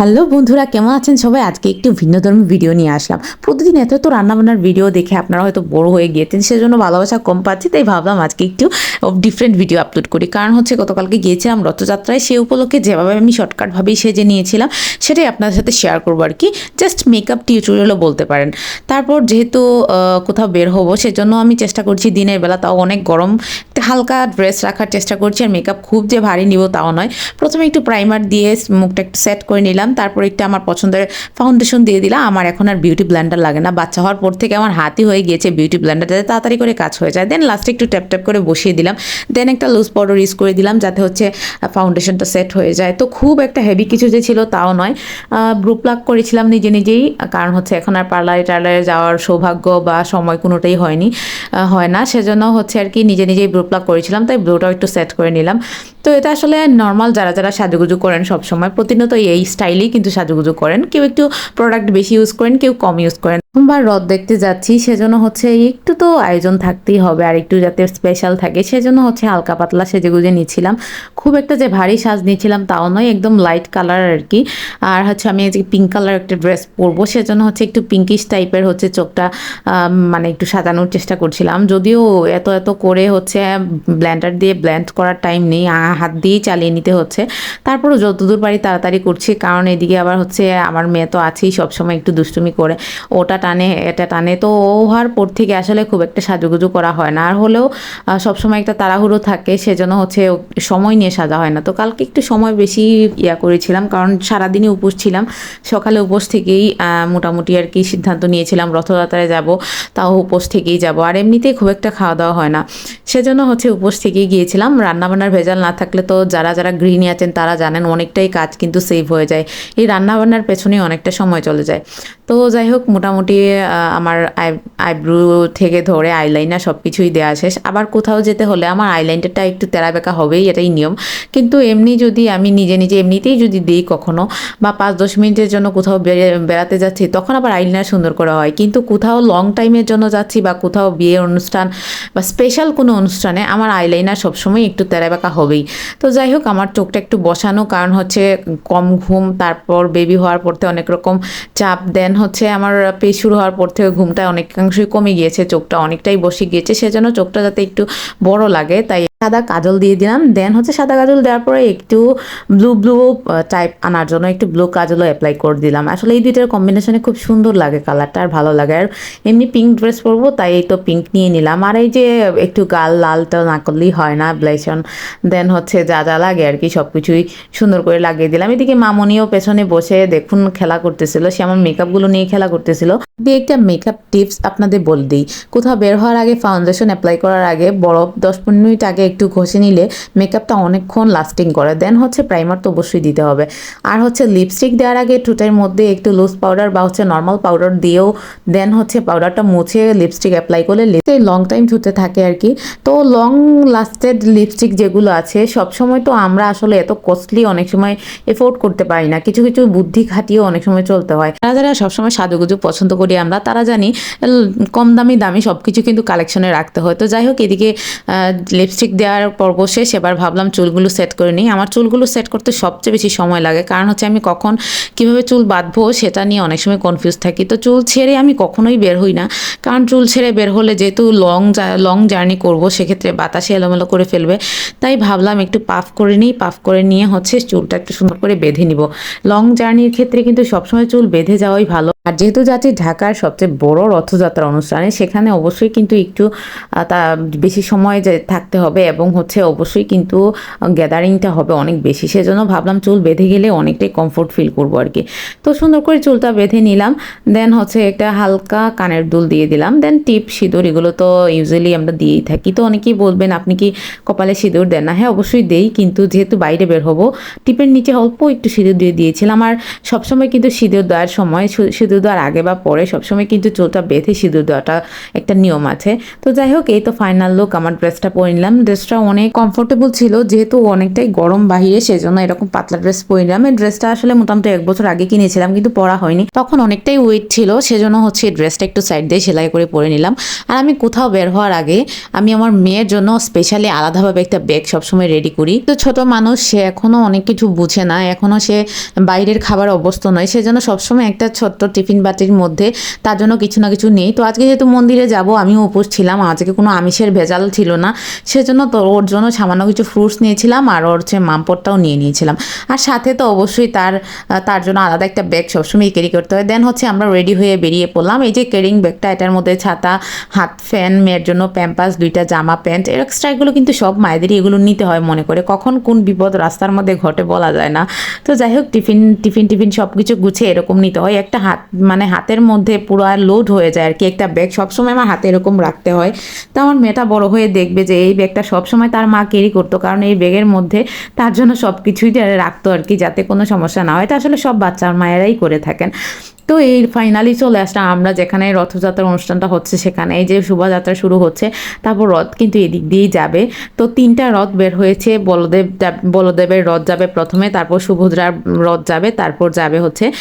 Hello বন্ধুরা, কেমন আছেন সবাই? আজকে একটু ভিন্নধর্মী ভিডিও নিয়ে আসলাম। প্রতিদিন এত এত রান্নাবান্নার ভিডিও দেখে আপনারা হয়তো বড় হয়ে গিয়েছেন, সেজন্য ভালোবাসা কম পাচ্ছি, তাই ভাবলাম আজকে একটু ডিফারেন্ট ভিডিও আপলোড করি। কারণ হচ্ছে, গতকালকে গিয়েছিলাম রথযাত্রায়, সে উপলক্ষে যেভাবে আমি শর্টকাটভাবেই সেজে নিয়েছিলাম, সেটাই আপনাদের সাথে শেয়ার করব আর কি। জাস্ট মেকআপ টিউটোরিয়ালও বলতে পারেন। তারপর যেহেতু কোথাও বের হব, সেজন্য আমি চেষ্টা করছি দিনের বেলা, তাও অনেক গরম হালকা ড্রেস রাখার চেষ্টা করছি আর মেকআপ খুব যে ভারী নিব তাও নয়। প্রথমে একটু প্রাইমার দিয়ে মুখটা একটু সেট করে নিলাম, তারপর একটু আমার পছন্দের ফাউন্ডেশন দিয়ে দিলাম। আমার এখন আর বিউটি ব্ল্যান্ডার লাগে না। বাচ্চা হওয়ার পর থেকে আমার হাতই হয়ে গিয়েছে বিউটি ব্লেন্ডার যাতে তাড়াতাড়ি করে কাজ হয়ে যায়। দেন লাস্টে একটু ট্যাপ ট্যাপ করে বসিয়ে দিলাম। দেন একটা লুজ পাউডার ইউজ করে দিলাম, যাতে হচ্ছে ফাউন্ডেশনটা সেট হয়ে যায়। তো খুব একটা হেভি কিছু যে ছিল তাও নয়। ব্রু প্লাক করেছিলাম নিজে নিজেই, কারণ হচ্ছে এখন আর পার্লারে টার্লারে যাওয়ার সৌভাগ্য বা সময় কোনোটাই হয়নি হয় না। সেজন্য হচ্ছে আর কি নিজে নিজেই প্লাক করেছিলাম, তাই ব্লুটাও একটু সেট করে নিলাম। তো এটা আসলে নর্মাল যারা যারা সাজুগুজু করেন সবসময়, প্রতিনিয়ত এই স্টাইলেই কিন্তু সাজুগুজু করেন। কেউ একটু প্রোডাক্ট বেশি ইউজ করেন, কেউ কম ইউজ করেন। বা রথ দেখতে যাচ্ছি, সেজন্য হচ্ছে একটু তো আয়োজন থাকতেই হবে, আর একটু যাতে স্পেশাল থাকে, সেজন্য হচ্ছে হালকা পাতলা সেজে গুজে নিচ্ছিলাম। খুব একটা যে ভারী সাজ নিচ্ছিলাম তাও নয়, একদম লাইট কালার আর কি। আর হচ্ছে আমি আজকে পিঙ্ক কালার একটা ড্রেস পরবো, সেজন্য হচ্ছে একটু পিঙ্কিশ টাইপের হচ্ছে চোখটা মানে একটু সাজানোর চেষ্টা করছিলাম। যদিও এত এত করে হচ্ছে ব্ল্যান্ডার দিয়ে ব্ল্যান্ড করার টাইম নেই হাত দিয়েই চালিয়ে নিতে হচ্ছে। তারপরও যতদূর পারি তাড়াতাড়ি করছি, কারণ এদিকে আবার হচ্ছে আমার মেয়ে তো আছেই সবসময় একটু দুষ্টুমি করে। ওটা টানে, এটা টানে। তো ও হওয়ার পর থেকে আসলে খুব একটা সাজুগুজু করা হয় না। আর হলেও সবসময় একটা তাড়াহুড়ো থাকে, সেজন্য হচ্ছে সময় নিয়ে সাজা হয় না। তো কালকে একটু সময় বেশি ইয়া করেছিলাম, কারণ সারাদিনই উপোস ছিলাম। সকালে উপোস থেকেই মোটামুটি আর কি সিদ্ধান্ত নিয়েছিলাম, রথযাত্রায় যাব, তাও উপোস থেকেই যাব। আর এমনিতেই খুব একটা খাওয়া দাওয়া হয় না। সেজন্য হচ্ছে উপোস থেকেই গিয়েছিলাম। রান্নাবান্নার ভেজাল না থাকলে তো যারা যারা গৃহিণী আছেন, তারা জানেন অনেকটাই কাজ কিন্তু সেভ হয়ে যায়। এই রান্নাবান্নার পেছনেই অনেকটা সময় চলে যায়। তো যাই হোক, মোটামুটি আহ, আমার আই আইব্রু থেকে ধরে আইলাইনার সব কিছুই দেওয়া শেষ। আবার কোথাও যেতে হলে আমার আইলাইনারটা একটু তেরা বেঁকা হবেই এটাই নিয়ম। কিন্তু এমনি যদি আমি নিজে নিজে এমনিতেই যদি দিই কখনো বা পাঁচ দশ মিনিটের জন্য কোথাও বেড়ে- বেড়াতে যাচ্ছি তখন আবার আইলাইনার সুন্দর করা হয়। কিন্তু কোথাও লং টাইমের জন্য যাচ্ছি বা কোথাও বিয়ের অনুষ্ঠান বা স্পেশাল কোনো অনুষ্ঠানে আমার আইলাইনার সবসময় একটু তেরা বেঁকা হবেই। তো যাই হোক আমার চোখটা একটু বসানো কারণ হচ্ছে কম ঘুম তারপর বেবি হওয়ার পর থেকে অনেক রকম চাপ দেন হচ্ছে আমার পেজ শুরু হওয়ার পর থেকে ঘুমটা অনেকাংশই কমে গিয়েছে, চোখটা অনেকটাই বসে গিয়েছে, সেজন্য চোখটা যাতে একটু বড় লাগে, তাই সাদা কাজল দিয়ে দিলাম। দেন হচ্ছে সাদা কাজল দেওয়ার পরে একটু ব্লু ব্লু টাইপ আনার জন্য একটু ব্লু কাজলও অ্যাপ্লাই করে দিলাম। আসলে এই দুইটার কম্বিনেশনে খুব সুন্দর লাগে কালারটা আর ভালো লাগে। আর এমনি পিঙ্ক ড্রেস পরবো, তাই এই তো পিঙ্ক নিয়ে নিলাম। আর এই যে একটু গাল লালটা না করলেই হয় না ব্লেশন দেন হচ্ছে যা যা লাগে আর কি সব কিছুই সুন্দর করে লাগিয়ে দিলাম। এদিকে মামনিও পেছনে বসে দেখুন খেলা করতেছিল, সে আমার মেকআপগুলো নিয়ে খেলা করতেছিল। দিয়ে একটা মেকআপ টিপস আপনাদের বলে দিই। কোথাও বের হওয়ার আগে ফাউন্ডেশন অ্যাপ্লাই করার আগে, বরফ দশ পনেরো মিনিট আগে একটু ঘষে নিলে মেকআপটা অনেকক্ষণ লাস্টিং করে। দেন হচ্ছে প্রাইমার তো অবশ্যই দিতে হবে। আর হচ্ছে লিপস্টিক দেওয়ার আগে ঠোঁটের মধ্যে একটু লুজ পাউডার বা হচ্ছে নর্মাল পাউডার দিয়েও দেন হচ্ছে পাউডারটা মুছে লিপস্টিক অ্যাপ্লাই করলে লং টাইম ঠুতে থাকে আর কি। তো লং লাস্টেড লিপস্টিক যেগুলো আছে, সবসময় তো আমরা আসলে এত কস্টলি অনেক সময় এফোর্ড করতে পারি না। কিছু কিছু বুদ্ধি খাটিয়েও অনেক সময় চলতে হয়। যারা যারা সবসময় সাজুগুজু পছন্দ করি আমরা, তারা জানি কম দামি দামি সব কিছু কিন্তু কালেকশনে রাখতে হয়। তো যাই হোক, এদিকে লিপস্টিক দেওয়ার পর্ব শেষ। এবার ভাবলাম চুলগুলো সেট করে নিই। আমার চুলগুলো সেট করতে সবচেয়ে বেশি সময় লাগে। কারণ হচ্ছে আমি কখন কীভাবে চুল বাঁধবো সেটা নিয়ে অনেক সময় কনফিউজ থাকি। তো চুল ছেড়ে আমি কখনোই বের হই না। কারণ চুল ছেড়ে বের হলে যেহেতু লং লং জার্নি করব, সেক্ষেত্রে বাতাসে এলোমেলো করে ফেলবে। তাই ভাবলাম একটু পাফ করে নিই। পাফ করে নিয়ে হচ্ছে চুলটা একটু সুন্দর করে বেঁধে নিব। লং জার্নির ক্ষেত্রে কিন্তু সবসময় চুল বেঁধে যাওয়াই ভালো। আর যেহেতু যাচ্ছি ঢাকার সবচেয়ে বড় রথযাত্রা অনুষ্ঠানে। সেখানে অবশ্যই কিন্তু একটু তা বেশি সময় যে থাকতে হবে এবং হচ্ছে অবশ্যই কিন্তু গ্যাদারিংটা হবে অনেক বেশি। সেজন্য ভাবলাম চুল বেঁধে গেলে অনেকটাই কমফোর্ট ফিল করব আর কি। তো সুন্দর করে চুলটা বেঁধে নিলাম। দেন হচ্ছে একটা হালকা কানের দুল দিয়ে দিলাম। দেন টিপ, সিঁদুর এগুলো তো ইউজুয়ালি আমরা দিয়েই থাকি। তো অনেকেই বলবেন, আপনি কি কপালে সিঁদুর দেন না? হ্যাঁ অবশ্যই দেই। কিন্তু যেহেতু বাইরে বের হব, টিপের নিচে অল্প একটু সিঁদুর দিয়ে দিয়েছিলাম। আর সবসময় কিন্তু সিঁদুর দেওয়ার সময় সিঁদুর দেওয়ার আগে বা পরে সবসময় কিন্তু চুলটা বেঁধে সিঁদুর দেওয়াটা একটা নিয়ম আছে। তো যাই হোক, এই তো ফাইনাল লুক আমার ড্রেসটা পরে নিলাম। ড্রেসটা অনেক কমফোর্টেবল ছিল, যেহেতু অনেকটাই গরম বাহিরে, সেজন্য এরকম পাতলা ড্রেস পরে নিলাম। এই ড্রেসটা আসলে মোটামুটি এক বছর আগে কিনেছিলাম, কিন্তু পরা হয়নি। তখন অনেকটাই ওয়েট ছিল, সেজন্য হচ্ছে ড্রেসটা একটু সাইড দিয়ে সেলাই করে পরে নিলাম। আর আমি কোথাও বের হওয়ার আগে, আমি আমার মেয়ের জন্য স্পেশালি আলাদাভাবে একটা ব্যাগ সবসময় রেডি করি। তো ছোট মানুষ, সে এখনও অনেক কিছু বুঝে না এখনও সে বাইরের খাবার অভ্যস্ত নয়, সেজন্য সবসময় একটা ছোট্ট টিফিন বাটির মধ্যে তার জন্য কিছু না কিছু নেই। তো আজকে যেহেতু মন্দিরে যাব, আমিও উপোস ছিলাম। আজকে কোনো আমিষের ভেজাল ছিল না। সেজন্য তো ওর জন্য সামান্য কিছু ফ্রুটস নিয়েছিলাম আর ওর হচ্ছে মামপটটাও নিয়ে নিয়েছিলাম। আর সাথে তো অবশ্যই তার তার জন্য আলাদা একটা ব্যাগ সবসময় ক্যারি করতে হয়। দেন হচ্ছে আমরা রেডি হয়ে বেরিয়ে পড়লাম। এই যে ক্যারিং ব্যাগটা এটার মধ্যে ছাতা, হাত ফ্যান মেয়ের জন্য প্যাম্পাস দুইটা জামা প্যান্ট এক্সট্রা এগুলো কিন্তু সব মায়েদেরই এগুলো নিতে হয় মনে করে। কখন কোন বিপদ রাস্তার মধ্যে ঘটে বলা যায় না। তো যাই হোক, টিফিন টিফিন টিফিন সব কিছু গুছিয়ে এরকম নিতে হয়। একটা হাত মানে হাতের মধ্যে পুরো আর লোড হয়ে যায় আর কি। একটা ব্যাগ সবসময় আমার হাতে এরকম রাখতে হয়। তো আমার মেয়েটা বড় হয়ে দেখবে যে এই ব্যাগটা সবসময় তার মা ক্যারি করতো। কারণ এই ব্যাগের মধ্যে তার জন্য সব কিছুই রাখতো আর কি, যাতে কোনো সমস্যা না হয়। তা আসলে সব বাচ্চার মায়েরাই করে থাকেন। তো এই ফাইনালি চলে আসলাম। আমরা যেখানে রথযাত্রার অনুষ্ঠানটা হচ্ছে সেখানে। এই যে শোভাযাত্রা শুরু হচ্ছে, তারপর রথ কিন্তু এদিক দিয়েই যাবে। তো তিনটা রথ বের হয়েছে, বলদেব বলদেবের রথ যাবে প্রথমে, তারপর সুভদ্রার রথ যাবে, তারপর যাবে হচ্ছে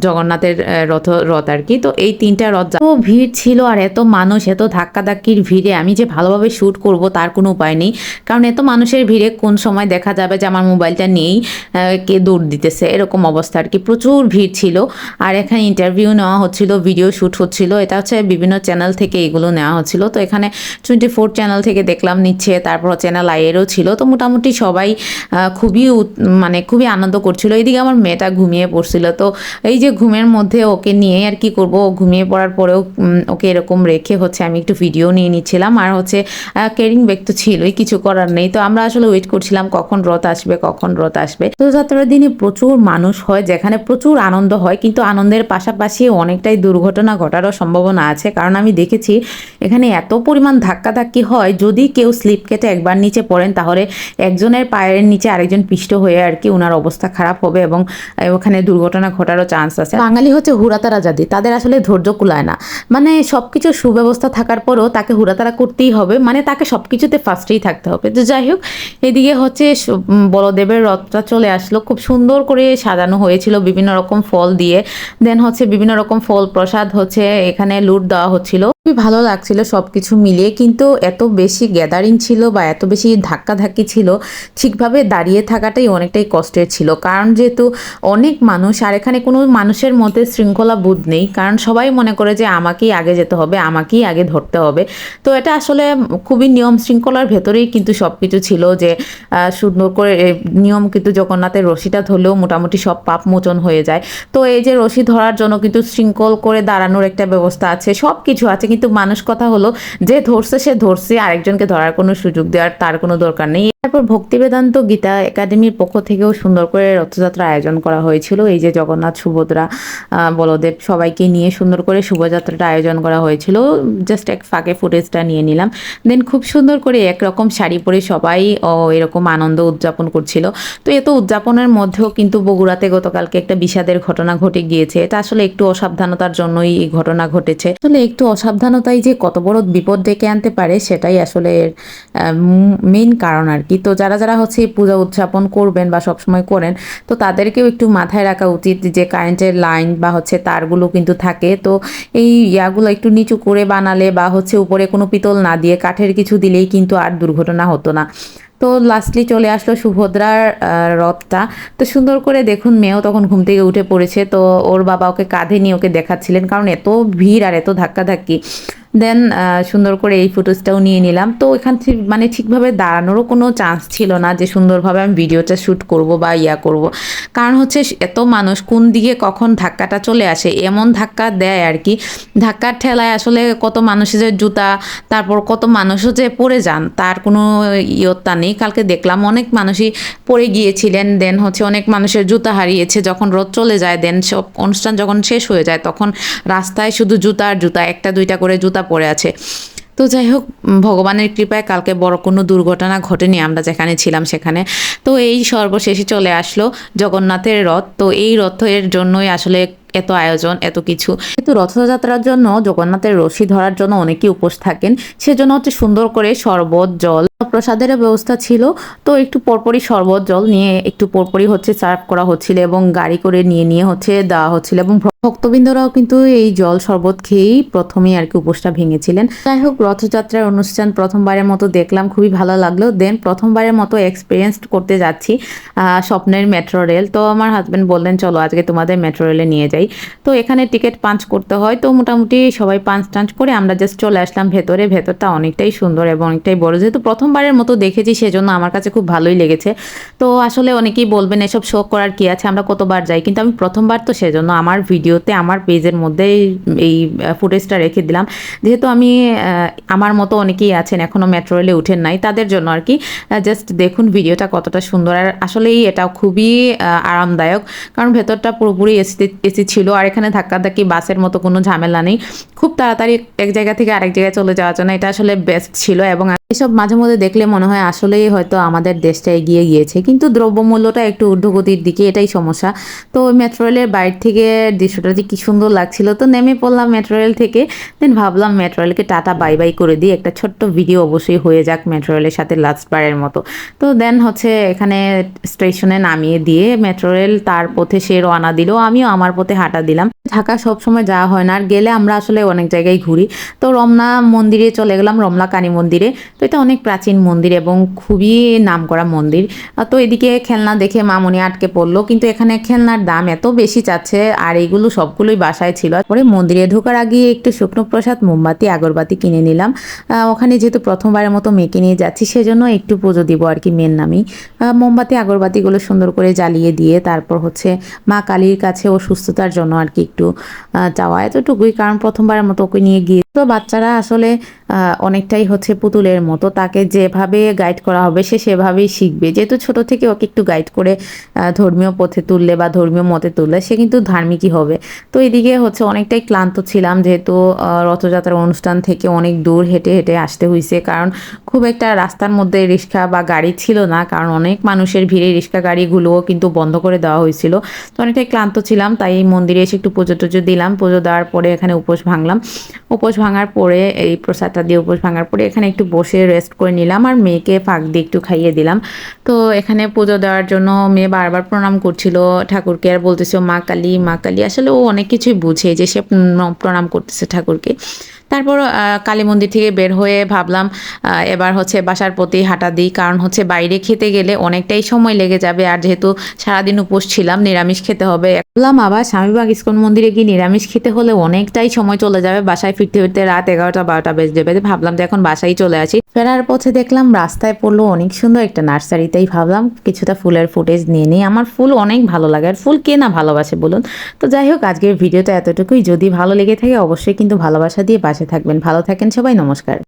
জগন্নাথের রথ রথ আর কি। তো এই তিনটা রথ যা- তো ভিড় ছিল আর এত মানুষ, এত ধাক্কাধাক্কির ভিড়ে আমি যে ভালোভাবে শ্যুট করব তার কোনো উপায় নেই। কারণ এত মানুষের ভিড়ে কোন সময় দেখা যাবে যে আমার মোবাইলটা নেই কে দৌড় দিতেছে, এরকম অবস্থা আর কি। প্রচুর ভিড় ছিল। আর এখানে ইন্টারভিউ নেওয়া হচ্ছিল ভিডিও শ্যুট হচ্ছিল, এটা হচ্ছে বিভিন্ন চ্যানেল থেকে এগুলো নেওয়া হচ্ছিল। তো এখানে টোয়েন্টি ফোর চ্যানেল থেকে দেখলাম নিচ্ছে, তারপর চ্যানেল আইয়েরও ছিল। তো মোটামুটি সবাই খুবই মানে খুবই আনন্দ করছিল। এইদিকে আমার মেয়েটা ঘুমিয়ে পড়ছিল। তো এই যে ঘুমের মধ্যে ওকে নিয়ে আর কি করব ঘুমিয়ে পড়ার পরেও ওকে এরকম রেখে হচ্ছে আমি একটু ভিডিও নিয়ে নিচ্ছিলাম। আর হচ্ছে কেরিং ব্যাগ তো ছিলই, কিছু করার নেই। তো আমরা আসলে ওয়েট করছিলাম, কখন রথ আসবে, কখন রথ আসবে। তো যাত্রার দিনে প্রচুর মানুষ হয়, যেখানে প্রচুর আনন্দ হয়, কিন্তু আনন্দের পাশাপাশি অনেকটাই দুর্ঘটনা ঘটারও সম্ভাবনা আছে। কারণ আমি দেখেছি এখানে এত পরিমাণ ধাক্কাধাক্কি হয়, যদি কেউ স্লিপ কেটে একবার নিচে পড়েন, তাহলে একজনের পায়ের নিচে আরেকজন পিষ্ট হয়ে আর কি ওনার অবস্থা খারাপ হবে এবং ওখানে দুর্ঘটনা ঘটারও চান্স আছে। বাঙালি হচ্ছে হুড়াতারা জাতি, তাদের আসলে ধৈর্য কুলায় না। মানে সব কিছু সুব্যবস্থা থাকার পরও তাকে হুড়াতারা করতেই হবে মানে তাকে সব কিছুতে ফার্স্টেই থাকতে হবে। তো যাই হোক, এদিকে হচ্ছে বলদেবের রথটা চলে আসলো। খুব সুন্দর করে সাজানো হয়েছিল, বিভিন্ন রকম ফল দিয়ে। দেন হচ্ছে বিভিন্ন রকম ফল প্রসাদ হচ্ছে এখানে লুট দেওয়া হচ্ছিল। খুবই ভালো লাগছিল সব কিছু মিলিয়ে, কিন্তু এত বেশি গ্যাদারিং ছিল বা এত বেশি ধাক্কাধাক্কি ছিল, ঠিকভাবে দাঁড়িয়ে থাকাটাই অনেকটাই কষ্টের ছিল। কারণ যেহেতু অনেক মানুষ, আর এখানে কোনো মানুষের মধ্যে শৃঙ্খলা বোধ নেই, কারণ সবাই মনে করে যে আমাকেই আগে যেতে হবে, আমাকেই আগে ধরতে হবে। তো এটা আসলে খুবই নিয়ম শৃঙ্খলার ভেতরেই কিন্তু সব কিছু ছিল যে সুন্দর করে নিয়ম কিন্তু জগন্নাথের রশিটা ধরলেও মোটামুটি সব পাপ মোচন হয়ে যায়। তো এই যে রশি ধরার জন্য কিন্তু শৃঙ্খল করে দাঁড়ানোর একটা ব্যবস্থা আছে সব কিছু আছে কিন্তু মানুষ কথা হলো, যে ধরছে সে ধরছে, আরেকজনকে ধরার কোনো সুযোগ দেওয়ার তার কোনো দরকার নেই। তারপর ভক্তি বেদান্ত গীতা একাডেমির পক্ষ থেকেও সুন্দর করে রথযাত্রা আয়োজন করা হয়েছিল। এই যে জগন্নাথ, সুভদ্রা বলদেব সবাইকে নিয়ে সুন্দর করে শোভাযাত্রাটা আয়োজন করা হয়েছিল। জাস্ট এক ফাঁকে ফুটেজটা নিয়ে নিলাম। দেন খুব সুন্দর করে একরকম শাড়ি পরে সবাই এরকম আনন্দ উদযাপন করছিল। তো এত উদযাপনের মধ্যেও কিন্তু বগুড়াতে গতকালকে একটা বিষাদের ঘটনা ঘটে গিয়েছে। এটা আসলে একটু অসাবধানতার জন্যই এই ঘটনা ঘটেছে। আসলে একটু অসাবধানতাই যে কত বড় বিপদ ডেকে আনতে পারে, সেটাই আসলে মেইন কারণ আর কি। তো যারা যারা হচ্ছে এই পূজা উদযাপন করবেন বা সবসময় করেন, তো তাদেরকেও একটু মাথায় রাখা উচিত যে কারেন্টের লাইন বা হচ্ছে তারগুলো কিন্তু থাকে। তো এই ইয়াগুলো একটু নিচু করে বানালে বা হচ্ছে উপরে কোনো পিতল না দিয়ে কাঠের কিছু দিলেই কিন্তু আর দুর্ঘটনা হতো না। তো লাস্টলি চলে আসলো সুভদ্রার রথটা। তো সুন্দর করে দেখুন, মেয়েও তখন ঘুম থেকে উঠে পড়েছে। তো ওর বাবা ওকে কাঁধে নিয়ে ওকে দেখাচ্ছিলেন, কারণ এত ভিড় আর এত ধাক্কাধাক্কি। দেন সুন্দর করে এই ফুটেজটাও নিয়ে নিলাম। তো এখান থেকে মানে ঠিকভাবে দাঁড়ানোরও কোনো চান্স ছিল না যে সুন্দরভাবে আমি ভিডিওটা শ্যুট করব বা ইয়া করব। কারণ হচ্ছে এত মানুষ কোন দিকে কখন ধাক্কাটা চলে আসে, এমন ধাক্কা দেয় আর কি। ধাক্কার ঠেলায় আসলে কত মানুষের জুতা, তারপর কত মানুষও যে পড়ে যান, তার কোনো ইয়ত্তা নেই। কালকে দেখলাম অনেক মানুষই পড়ে গিয়েছিলেন দেন হচ্ছে অনেক মানুষের জুতা হারিয়েছে। যখন রোদ চলে যায় দেন সব অনুষ্ঠান যখন শেষ হয়ে যায়, তখন রাস্তায় শুধু জুতা আর জুতা, একটা দুইটা করে জুতা পড়ে আছে। তো যাই হোক ভগবানের কৃপায় কালকে বড় কোনো দুর্ঘটনা ঘটেনি আমরা যেখানে ছিলাম সেখানে। তো এই সর্বশেষে চলে আসলো জগন্নাথের রথ। তো এই রথের জন্যই আসলে এত আয়োজন, এত কিছু। কিন্তু রথযাত্রার জন্য জগন্নাথের রশি ধরার জন্য অনেকেই উপোস থাকেন। সেজন্য হচ্ছে সুন্দর করে শরবত, জল, প্রসাদের ব্যবস্থা ছিল। তো একটু পরপরই শরবত, জল নিয়ে একটু পরপরই হচ্ছে সার্ভ করা হচ্ছিল এবং গাড়ি করে নিয়ে নিয়ে হচ্ছে দেওয়া হচ্ছিল এবং ভক্তবৃন্দরাও কিন্তু এই জল শরবত খেয়েই প্রথমেই আর কি উপোসটা ভেঙেছিলেন। যাই হোক, রথযাত্রার অনুষ্ঠান প্রথমবারের মতো দেখলাম, খুবই ভালো লাগল। দেন প্রথমবারের মতো এক্সপিরিয়েন্স করতে যাচ্ছি স্বপ্নের মেট্রো রেল তো আমার হাজব্যান্ড বললেন, চলো আজকে তোমাদের মেট্রো রেলে নিয়ে যাই। তো এখানে টিকিট পাঞ্চ করতে হয়। তো মোটামুটি সবাই পাঞ্চ টাঞ্চ করে আমরা জাস্ট চলে আসলাম ভেতরে। ভেতরটা অনেকটাই সুন্দর এবং অনেকটাই বড়। যেহেতু প্রথমবারের মতো দেখেছি, সেজন্য আমার কাছে খুব ভালোই লেগেছে। তো আসলে অনেকেই বলবেন, এসব শো করার কি আছে? আমরা কতবার যাই? কিন্তু আমি প্রথমবার তো সেজন্য আমার ভিডিওতে, আমার পেজের মধ্যে এই ফুটেজটা রেখে দিলাম। যেহেতু আমি আমার মতো অনেকেই আছেন এখনও মেট্রো রেলে উঠেন নাই, তাদের জন্য আর কি জাস্ট দেখুন ভিডিওটা কতটা সুন্দর। আর আসলেই এটা খুবই আরামদায়ক। কারণ ভেতরটা পুরোপুরি এসি এসি ছিল আর এখানে ধাক্কাধাক্কি বাসের মতো কোনো ঝামেলা নেই। খুব তাড়াতাড়ি এক জায়গা থেকে আরেক জায়গায় চলে যাওয়ার জন্য এটা আসলে বেস্ট ছিল এবং এসব মাঝে মধ্যে দেখলে মনে হয় আসলেই হয়তো আমাদের দেশটা এগিয়ে গিয়েছে। কিন্তু দ্রব্যমূল্যটা একটু ঊর্ধ্বগতির দিকে, এটাই সমস্যা। তো মেট্রো রেলের বাইরে থেকে দৃশ্যটা যে কি সুন্দর লাগছিল, তো নেমে পড়লাম মেট্রো রেল থেকে। দেন ভাবলাম মেট্রো রেলকে টাটা, বাই বাই করে দিই একটা ছোট্ট ভিডিও অবশ্যই হয়ে যাক মেট্রো রেলের সাথে লাস্ট বারের মতো। তো দেন হচ্ছে এখানে স্টেশনে নামিয়ে দিয়ে মেট্রো রেল তার পথে সে রওনা দিল। আমিও আমার পথে হাঁটা দিলাম। ঢাকা সবসময় যাওয়া হয় না, আর গেলে আমরা আসলে অনেক জায়গায় ঘুরি। তো রমনা মন্দিরে চলে গেলাম, রমনা কালী মন্দিরে। তো এটা অনেক প্রাচীন মন্দির এবং খুবই নামকরা মন্দির। তো এদিকে খেলনা দেখে মামনি আটকে পড়ল, কিন্তু এখানে খেলনার দাম এত বেশি চাচ্ছে, আর এগুলো সবগুলোই বাসায় ছিল। পরে মন্দিরে ঢোকার আগে একটু শুকনো প্রসাদ মোমবাতি, আগরবাতি কিনে নিলাম। ওখানে যেহেতু প্রথমবারের মতো মেয়েকে নিয়ে যাচ্ছি, সেজন্য একটু পুজো দিব আর কি মেয়ের নামই। মোমবাতি, আগরবাতিগুলো সুন্দর করে জ্বালিয়ে দিয়ে তারপর হচ্ছে মা কালীর কাছে ও সুস্থতার জন্য আর কি একটু চাওয়া। এতটুকুই, কারণ প্রথমবারের মতো ওকে নিয়ে গিয়ে তো বাচ্চারা আসলে অনেকটাই হচ্ছে পুতুলের মতো তাকে যেভাবে গাইড করা হবে সে সেভাবেই শিখবে। যেহেতু ছোট থেকে ওকে একটু গাইড করে ধর্মীয় পথে তুললে বা ধর্মীয় মতে তুললে সে কিন্তু ধার্মিকই হবে। তো এদিকে হচ্ছে অনেকটাই ক্লান্ত ছিলাম যেহেতু রথযাত্রার অনুষ্ঠান থেকে অনেক দূর হেঁটে হেঁটে আসতে হয়েছে কারণ খুব একটা রাস্তার মধ্যে রিক্সা বা গাড়ি ছিল না, কারণ অনেক মানুষের ভিড়ে রিক্সা গাড়িগুলোও কিন্তু বন্ধ করে দেওয়া হয়েছিল তো অনেকটাই ক্লান্ত ছিলাম, তাই এই মন্দিরে এসে একটু পুজো টুজো দিলাম। পুজো দেওয়ার পরে এখানে উপোস ভাঙলাম। উপোস ভাঙার পরে, এই প্রসাদটা দিয়ে উপোস ভাঙার পরে এখানে একটু বসে রেস্ট করে নিলাম আর মেয়েকে ফাঁক দিয়ে একটু খাইয়ে দিলাম। তো এখানে পুজো দেওয়ার জন্য মেয়ে বারবার প্রণাম করছিল, ঠাকুরকে আর বলতেছিল মা কালী মা কালী। আসলে ও অনেক কিছুই বুঝে যে সে প্রণ- প্রণাম করতেছে ঠাকুরকে। তারপর কালী মন্দির থেকে বের হয়ে ভাবলাম এবার হচ্ছে বাসার প্রতি হাঁটা দিই। কারণ হচ্ছে বাইরে খেতে গেলে অনেকটাই সময় লেগে যাবে। আর যেহেতু সারাদিন উপোস ছিলাম, নিরামিষ খেতে হবে। ভাবলাম আবার স্বামীবাগ ইস্কন মন্দিরে গিয়ে নিরামিষ খেতে হলে অনেকটাই সময় চলে যাবে। বাসায় ফিরতে ফিরতে রাত এগারোটা, বারোটা বেজে যাবে। ভাবলাম যে এখন বাসায় চলে আসি। ফেরার পথে দেখলাম রাস্তায় পড়ল অনেক সুন্দর একটা নার্সারি। তাই ভাবলাম কিছুটা ফুলের ফুটেজ নিয়ে নিই। আমার ফুল অনেক ভালো লাগে। আর ফুল কে না ভালোবাসে বলুন? তো যাই হোক, আজকের ভিডিওটা এতটুকুই। যদি ভালো লেগে থাকে, অবশ্যই কিন্তু ভালোবাসা দিয়ে পাশে থাকবেন। ভালো থাকেন সবাই নমস্কার।